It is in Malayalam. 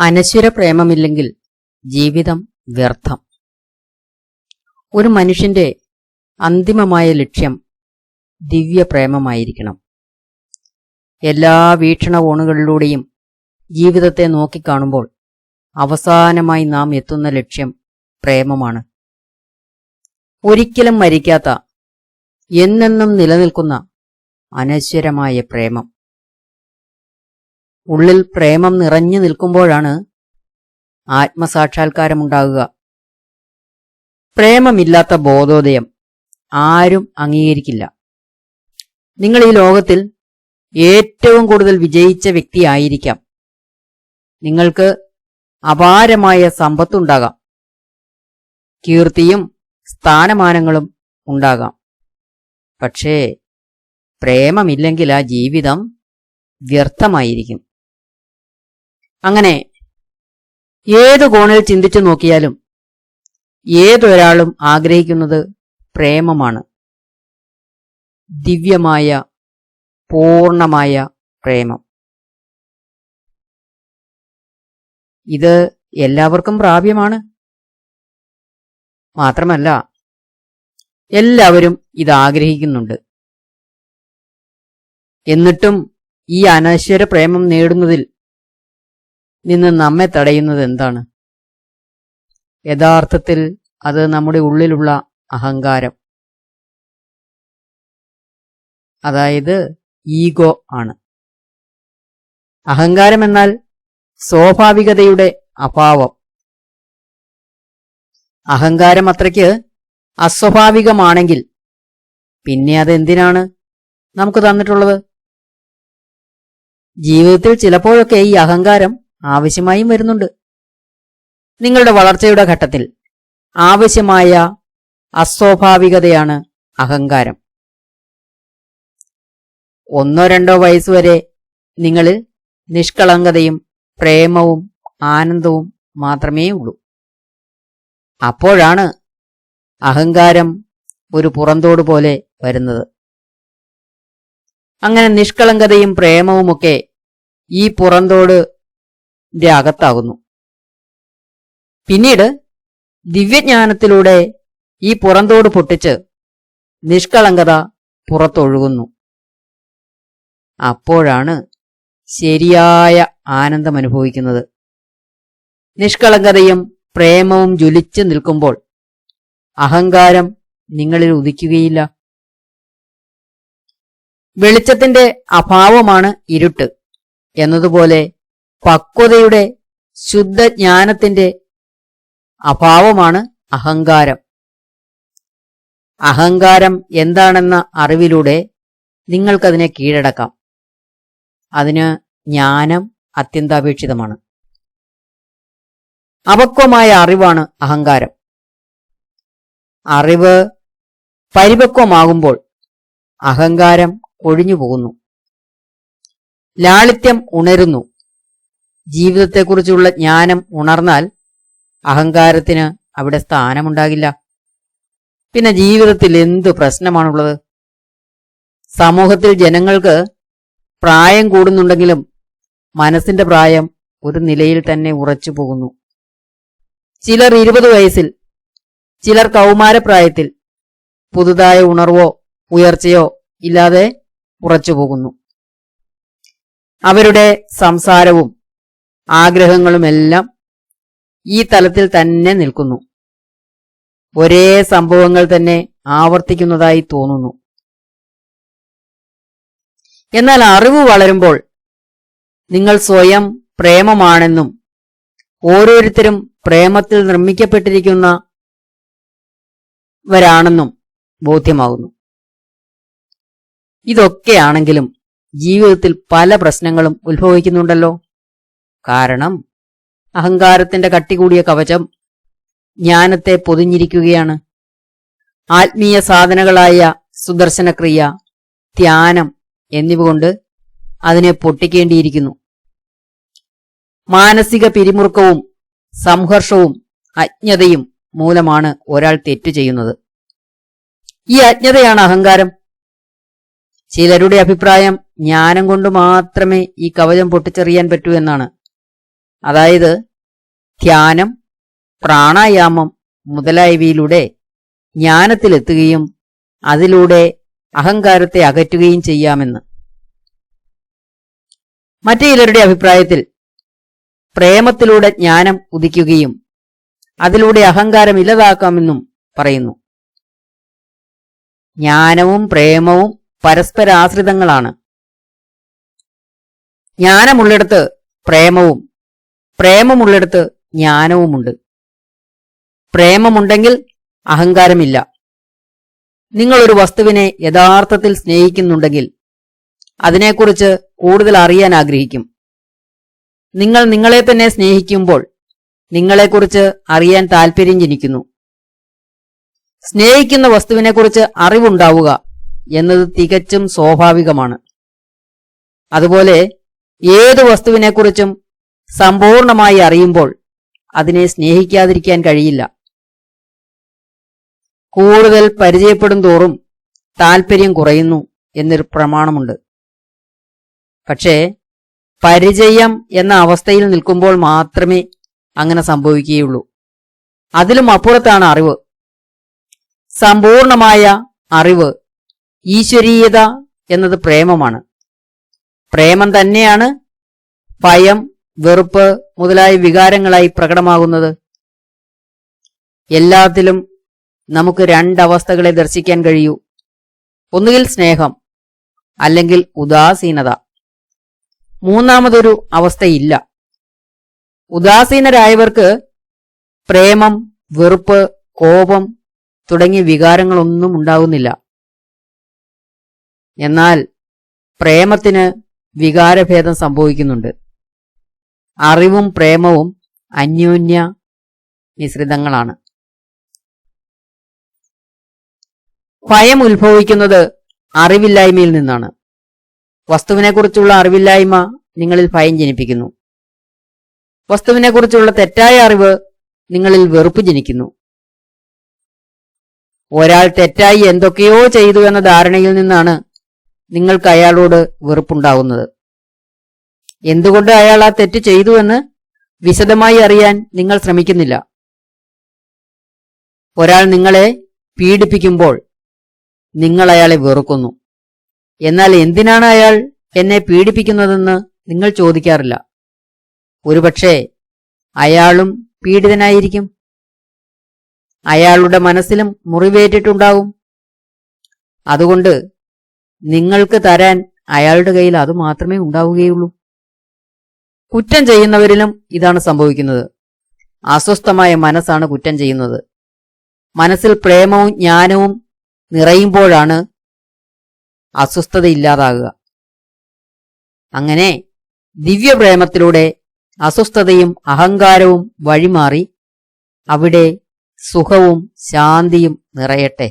അനശ്വര പ്രേമമില്ലെങ്കിൽ ജീവിതം വ്യർത്ഥം. ഒരു മനുഷ്യന്റെ അന്തിമമായ ലക്ഷ്യം ദിവ്യപ്രേമമായിരിക്കണം. എല്ലാ വീക്ഷണകോണുകളിലൂടെയും ജീവിതത്തെ നോക്കിക്കാണുമ്പോൾ അവസാനമായി നാം എത്തുന്ന ലക്ഷ്യം പ്രേമമാണ്. ഒരിക്കലും മരിക്കാത്ത എന്നെന്നും നിലനിൽക്കുന്ന അനശ്വരമായ പ്രേമം. ഉള്ളിൽ പ്രേമം നിറഞ്ഞു നിൽക്കുമ്പോഴാണ് ആത്മസാക്ഷാത്കാരമുണ്ടാകുക. പ്രേമമില്ലാത്ത ബോധോദയം ആരും അംഗീകരിക്കില്ല. നിങ്ങൾ ഈ ലോകത്തിൽ ഏറ്റവും കൂടുതൽ വിജയിച്ച വ്യക്തിയായിരിക്കാം. നിങ്ങൾക്ക് അപാരമായ സമ്പത്തുണ്ടാകാം. കീർത്തിയും സ്ഥാനമാനങ്ങളും ഉണ്ടാകാം. പക്ഷേ പ്രേമമില്ലെങ്കിൽ ആ ജീവിതം വ്യർത്ഥമായിരിക്കും. അങ്ങനെ ഏതു കോണിൽ ചിന്തിച്ചു നോക്കിയാലും ഏതൊരാളും ആഗ്രഹിക്കുന്നത് പ്രേമമാണ്. ദിവ്യമായ പൂർണമായ പ്രേമം. ഇത് എല്ലാവർക്കും പ്രാപ്യമാണ്. മാത്രമല്ല എല്ലാവരും ഇത് ആഗ്രഹിക്കുന്നുണ്ട്. എന്നിട്ടും ഈ അനശ്വര പ്രേമം നേടുന്നതിൽ നിന്ന് നമ്മെ തടയുന്നത് എന്താണ്? യഥാർത്ഥത്തിൽ അത് നമ്മുടെ ഉള്ളിലുള്ള അഹങ്കാരം. അതായത് ഈഗോ ആണ്. അഹങ്കാരം എന്നാൽ സ്വാഭാവികതയുടെ അഭാവം. അഹങ്കാരം അത്രയ്ക്ക് അസ്വാഭാവികമാണെങ്കിൽ പിന്നെ അതെന്തിനാണ് നമുക്ക് തന്നിട്ടുള്ളത്? ജീവിതത്തിൽ ചിലപ്പോഴൊക്കെ ഈ അഹങ്കാരം ആവശ്യമായും വരുന്നുണ്ട്. നിങ്ങളുടെ വളർച്ചയുടെ ഘട്ടത്തിൽ ആവശ്യമായ അസ്വാഭാവികതയാണ് അഹങ്കാരം. ഒന്നോ രണ്ടോ വയസ്സുവരെ നിങ്ങളിൽ നിഷ്കളങ്കതയും പ്രേമവും ആനന്ദവും മാത്രമേ ഉള്ളൂ. അപ്പോഴാണ് അഹങ്കാരം ഒരു പുറന്തോട് പോലെ വരുന്നത്. അങ്ങനെ നിഷ്കളങ്കതയും പ്രേമവുമൊക്കെ ഈ പുറന്തോട് അകത്താകുന്നു. പിന്നീട് ദിവ്യജ്ഞാനത്തിലൂടെ ഈ പുറന്തോട് പൊട്ടിച്ച് നിഷ്കളങ്കത പുറത്തൊഴുകുന്നു. അപ്പോഴാണ് ശരിയായ ആനന്ദം അനുഭവിക്കുന്നത്. നിഷ്കളങ്കതയും പ്രേമവും ജ്വലിച്ചു നിൽക്കുമ്പോൾ അഹങ്കാരം നിങ്ങളിൽ ഉദിക്കുകയില്ല. വെളിച്ചത്തിന്റെ അഭാവമാണ് ഇരുട്ട് എന്നതുപോലെ പക്വതയുടെ ശുദ്ധജ്ഞാനത്തിന്റെ അഭാവമാണ് അഹങ്കാരം. അഹങ്കാരം എന്താണെന്ന അറിവിലൂടെ നിങ്ങൾക്കതിനെ കീഴടക്കാം. അതിന് ജ്ഞാനം അത്യന്താപേക്ഷിതമാണ്. അപക്വമായ അറിവാണ് അഹങ്കാരം. അറിവ് പരിപക്വമാകുമ്പോൾ അഹങ്കാരം ഒഴിഞ്ഞു പോകുന്നു ലാളിത്യം ഉണരുന്നു. ജീവിതത്തെക്കുറിച്ചുള്ള ജ്ഞാനം ഉണർന്നാൽ അഹങ്കാരത്തിന് അവിടെ സ്ഥാനമുണ്ടാകില്ല. പിന്നെ ജീവിതത്തിൽ എന്തു പ്രശ്നമാണുള്ളത്? സമൂഹത്തിൽ ജനങ്ങൾക്ക് പ്രായം കൂടുന്നുണ്ടെങ്കിലും മനസ്സിന്റെ പ്രായം ഒരു നിലയിൽ തന്നെ ഉറച്ചു പോകുന്നു. ചിലർ ഇരുപത് വയസ്സിൽ ചിലർ കൗമാരപ്രായത്തിൽ പുതുതായ ഉണർവോ ഉയർച്ചയോ ഇല്ലാതെ ഉറച്ചു പോകുന്നു. അവരുടെ സംസാരവും ആഗ്രഹങ്ങളുമെല്ലാം ഈ തലത്തിൽ തന്നെ നിൽക്കുന്നു. ഒരേ സംഭവങ്ങൾ തന്നെ ആവർത്തിക്കുന്നതായി തോന്നുന്നു. എന്നാൽ അറിവ് വളരുമ്പോൾ നിങ്ങൾ സ്വയം പ്രേമമാണെന്നും ഓരോരുത്തരും പ്രേമത്തിൽ നിർമ്മിക്കപ്പെട്ടിരിക്കുന്ന വരാണെന്നും ബോധ്യമാകുന്നു. ഇതൊക്കെയാണെങ്കിലും ജീവിതത്തിൽ പല പ്രശ്നങ്ങളും ഉത്ഭവിക്കുന്നുണ്ടല്ലോ. കാരണം അഹങ്കാരത്തിന്റെ കട്ടികൂടിയ കവചം ജ്ഞാനത്തെ പൊതിഞ്ഞിരിക്കുകയാണ്. ആത്മീയ സാധനങ്ങളായ സുദർശനക്രിയ ധ്യാനം എന്നിവ കൊണ്ട് അതിനെ പൊട്ടിക്കേണ്ടിയിരിക്കുന്നു. മാനസിക പിരിമുറുക്കവും സംഘർഷവും അജ്ഞതയും മൂലമാണ് ഒരാൾ തെറ്റു ചെയ്യുന്നത്. ഈ അജ്ഞതയാണ് അഹങ്കാരം. ചിലരുടെ അഭിപ്രായം ജ്ഞാനം കൊണ്ട് മാത്രമേ ഈ കവചം പൊട്ടിച്ചെറിയാൻ പറ്റൂ എന്നാണ്. അതായത് ധ്യാനം പ്രാണായാമം മുതലായവയിലൂടെ ജ്ഞാനത്തിലെത്തുകയും അതിലൂടെ അഹങ്കാരത്തെ അകറ്റുകയും ചെയ്യാമെന്ന്. മറ്റു ചിലരുടെ അഭിപ്രായത്തിൽ പ്രേമത്തിലൂടെ ജ്ഞാനം ഉദിക്കുകയും അതിലൂടെ അഹങ്കാരം ഇല്ലാതാക്കാമെന്നും പറയുന്നു. ജ്ഞാനവും പ്രേമവും പരസ്പരാശ്രിതങ്ങളാണ്. ജ്ഞാനമുള്ളിടത്ത് പ്രേമവും പ്രേമമുള്ളിടത്ത് ജ്ഞാനവുമുണ്ട്. പ്രേമമുണ്ടെങ്കിൽ അഹങ്കാരമില്ല. നിങ്ങൾ ഒരു വസ്തുവിനെ യഥാർത്ഥത്തിൽ സ്നേഹിക്കുന്നുണ്ടെങ്കിൽ അതിനെക്കുറിച്ച് കൂടുതൽ അറിയാൻ ആഗ്രഹിക്കും. നിങ്ങൾ നിങ്ങളെ തന്നെ സ്നേഹിക്കുമ്പോൾ നിങ്ങളെക്കുറിച്ച് അറിയാൻ താൽപ്പര്യം ജനിക്കുന്നു. സ്നേഹിക്കുന്ന വസ്തുവിനെക്കുറിച്ച് അറിവുണ്ടാവുക എന്നത് തികച്ചും സ്വാഭാവികമാണ്. അതുപോലെ ഏത് വസ്തുവിനെക്കുറിച്ചും സമ്പൂർണമായി അറിയുമ്പോൾ അതിനെ സ്നേഹിക്കാതിരിക്കാൻ കഴിയില്ല. കൂടുതൽ പരിചയപ്പെടും തോറും താല്പര്യം കുറയുന്നു എന്നൊരു പ്രമാണമുണ്ട്. പക്ഷേ പരിചയം എന്ന അവസ്ഥയിൽ നിൽക്കുമ്പോൾ മാത്രമേ അങ്ങനെ സംഭവിക്കുകയുള്ളൂ. അതിലും അപ്പുറത്താണ് അറിവ്. സമ്പൂർണമായ അറിവ് ഈശ്വരീയത എന്നത് പ്രേമമാണ്. പ്രേമം തന്നെയാണ് ഭയം വെറുപ്പ് മുതലായ വികാരങ്ങളായി പ്രകടമാകുന്നത്. എല്ലാത്തിലും നമുക്ക് രണ്ടവസ്ഥകളെ ദർശിക്കാൻ കഴിയൂ. ഒന്നുകിൽ സ്നേഹം അല്ലെങ്കിൽ ഉദാസീനത. മൂന്നാമതൊരു അവസ്ഥയില്ല. ഉദാസീനരായവർക്ക് പ്രേമം വെറുപ്പ് കോപം തുടങ്ങിയ വികാരങ്ങളൊന്നും ഉണ്ടാകുന്നില്ല എന്നാൽ പ്രേമത്തിന് വികാരഭേദം സംഭവിക്കുന്നുണ്ട്. അറിവും പ്രേമവും അന്യോന്യ മിശ്രിതങ്ങളാണ്. ഭയം ഉത്ഭവിക്കുന്നത് അറിവില്ലായ്മയിൽ നിന്നാണ്. വസ്തുവിനെക്കുറിച്ചുള്ള അറിവില്ലായ്മ നിങ്ങളിൽ ഭയം ജനിപ്പിക്കുന്നു. വസ്തുവിനെക്കുറിച്ചുള്ള തെറ്റായ അറിവ് നിങ്ങളിൽ വെറുപ്പ് ജനിക്കുന്നു. ഒരാൾ തെറ്റായി എന്തൊക്കെയോ ചെയ്തു എന്ന ധാരണയിൽ നിന്നാണ് നിങ്ങൾക്ക് അയാളോട് വെറുപ്പുണ്ടാകുന്നത് എന്തുകൊണ്ട് അയാൾ ആ തെറ്റ് ചെയ്തുവെന്ന് വിശദമായി അറിയാൻ നിങ്ങൾ ശ്രമിക്കുന്നില്ല. ഒരാൾ നിങ്ങളെ പീഡിപ്പിക്കുമ്പോൾ നിങ്ങൾ അയാളെ വെറുക്കുന്നു. എന്നാൽ എന്തിനാണ് അയാൾ എന്നെ പീഡിപ്പിക്കുന്നതെന്ന് നിങ്ങൾ ചോദിക്കാറില്ല. ഒരുപക്ഷെ അയാളും പീഡിതനായിരിക്കും. അയാളുടെ മനസ്സിലും മുറിവേറ്റിട്ടുണ്ടാവും. അതുകൊണ്ട് നിങ്ങൾക്ക് തരാൻ അയാളുടെ കയ്യിൽ അത് മാത്രമേ ഉണ്ടാവുകയുള്ളൂ. കുറ്റം ചെയ്യുന്നവരിലും ഇതാണ് സംഭവിക്കുന്നത്. അസ്വസ്ഥമായ മനസ്സാണ് കുറ്റം ചെയ്യുന്നത്. മനസ്സിൽ പ്രേമവും ജ്ഞാനവും നിറയുമ്പോഴാണ് അസ്വസ്ഥത ഇല്ലാതാകുക അങ്ങനെ ദിവ്യപ്രേമത്തിലൂടെ അസ്വസ്ഥതയും അഹങ്കാരവും വഴിമാറി അവിടെ സുഖവും ശാന്തിയും നിറയട്ടെ.